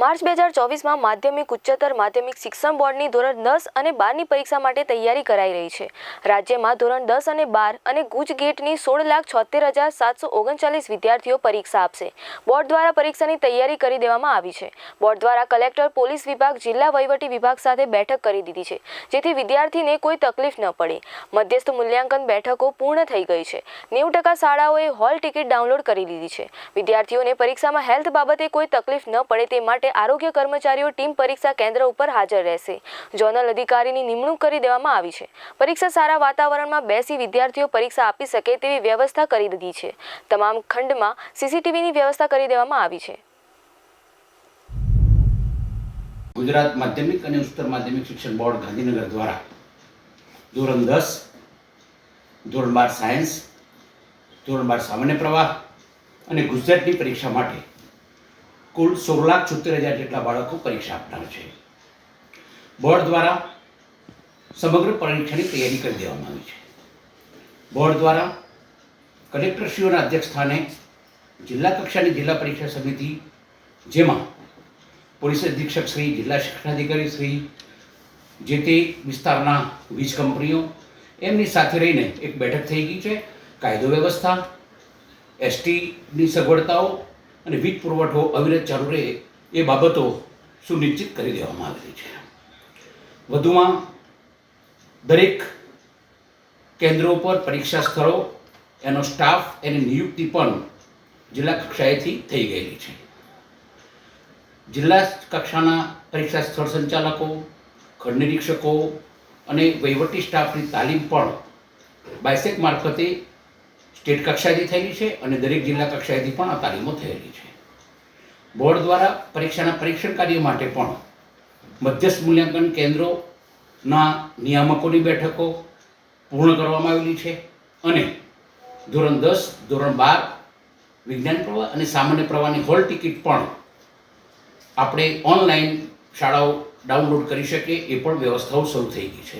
March બે હજાર ચોવીસમાં માધ્યમિક, ઉચ્ચતર માધ્યમિક શિક્ષણ બોર્ડની ધોરણ દસ અને બારની પરીક્ષા માટે તૈયારી કરાઈ રહી છે. રાજ્યમાં ધોરણ દસ અને બાર અને ગુજ ગેટની સોળ લાખ છોતેર હજાર સાતસો ઓગણચાલીસ વિદ્યાર્થીઓ પરીક્ષા આપશે. બોર્ડ દ્વારા પરીક્ષાની તૈયારી કરી દેવામાં આવી છે. બોર્ડ દ્વારા કલેક્ટર, પોલીસ વિભાગ, જિલ્લા વહીવટી વિભાગ સાથે બેઠક કરી દીધી છે, જેથી વિદ્યાર્થીને કોઈ તકલીફ ન પડે. મધ્યસ્થ મૂલ્યાંકન બેઠકો પૂર્ણ થઈ ગઈ છે. નેવું ટકા શાળાઓએ હોલ ટિકિટ ડાઉનલોડ કરી લીધી છે. વિદ્યાર્થીઓને પરીક્ષામાં હેલ્થ બાબતે કોઈ તકલીફ ન પડે તે માટે આરોગ્ય કર્મચારીઓ ટીમ પરીક્ષા કેન્દ્ર ઉપર હાજર રહેશે. ઝોનલ અધિકારીની નિમણૂક કરી દેવામાં આવી છે. પરીક્ષા સારા વાતાવરણમાં બેસી વિદ્યાર્થીઓ પરીક્ષા આપી શકે તેવી વ્યવસ્થા કરી દીધી છે. તમામ ખંડમાં સીસીટીવીની વ્યવસ્થા કરી દેવામાં આવી છે. ગુજરાત માધ્યમિક અને ઉચ્ચતર માધ્યમિક શિક્ષણ બોર્ડ ગાંધીનગર દ્વારા ધોરણ દસ, ધોરણ બાર સાયન્સ, ધોરણ બાર સામાન્ય પ્રવાહ અને ગુજરાતની પરીક્ષા માટે કુલ સોળ લાખ છોતેર હજાર જેટલા બાળકો પરીક્ષા આપનાર છે. બોર્ડ દ્વારા સમગ્ર પરીક્ષાની તૈયારી કરી દેવામાં આવી છે. બોર્ડ દ્વારા કલેક્ટરશ્રીઓના અધ્યક્ષ સ્થાને જિલ્લા કક્ષાની જિલ્લા પરીક્ષા સમિતિ, જેમાં પોલીસ અધિક્ષક શ્રી, જિલ્લા શિક્ષણાધિકારી શ્રી, જે તે વિસ્તારના વીજ કંપનીઓ, એમની સાથે રહીને એક બેઠક થઈ ગઈ છે. કાયદો વ્યવસ્થા, એસટીની સગવડતાઓ અને વીજ પુરવઠો અવિરત ચાલુ રહે એ બાબતો સુનિશ્ચિત કરી દેવામાં આવેલી છે. વધુમાં દરેક કેન્દ્રો પર પરીક્ષા સ્થળો, એનો સ્ટાફ, એની નિયુક્તિ પણ જિલ્લા કક્ષાએથી થઈ ગયેલી છે. જિલ્લા કક્ષાના પરીક્ષા સ્થળ સંચાલકો ખંડ નિરીક્ષકો અને વહીવટી સ્ટાફની તાલીમ પણ બાયસેક મારફતે સ્ટેટ કક્ષાએથી થયેલી છે અને દરેક જિલ્લા કક્ષાએથી પણ આ તાલીમો થયેલી છે. બોર્ડ દ્વારા પરીક્ષાના પરીક્ષણ કાર્ય માટે પણ મધ્યસ્થ મૂલ્યાંકન કેન્દ્રોના નિયામકોની બેઠકો પૂર્ણ કરવામાં આવેલી છે અને ધોરણ દસ, ધોરણ બાર વિજ્ઞાન પ્રવાહ અને સામાન્ય પ્રવાહની હોલ ટિકિટ પણ આપણે ઓનલાઈન શાળાઓ ડાઉનલોડ કરી શકીએ, એ પણ વ્યવસ્થાઓ શરૂ થઈ ગઈ છે.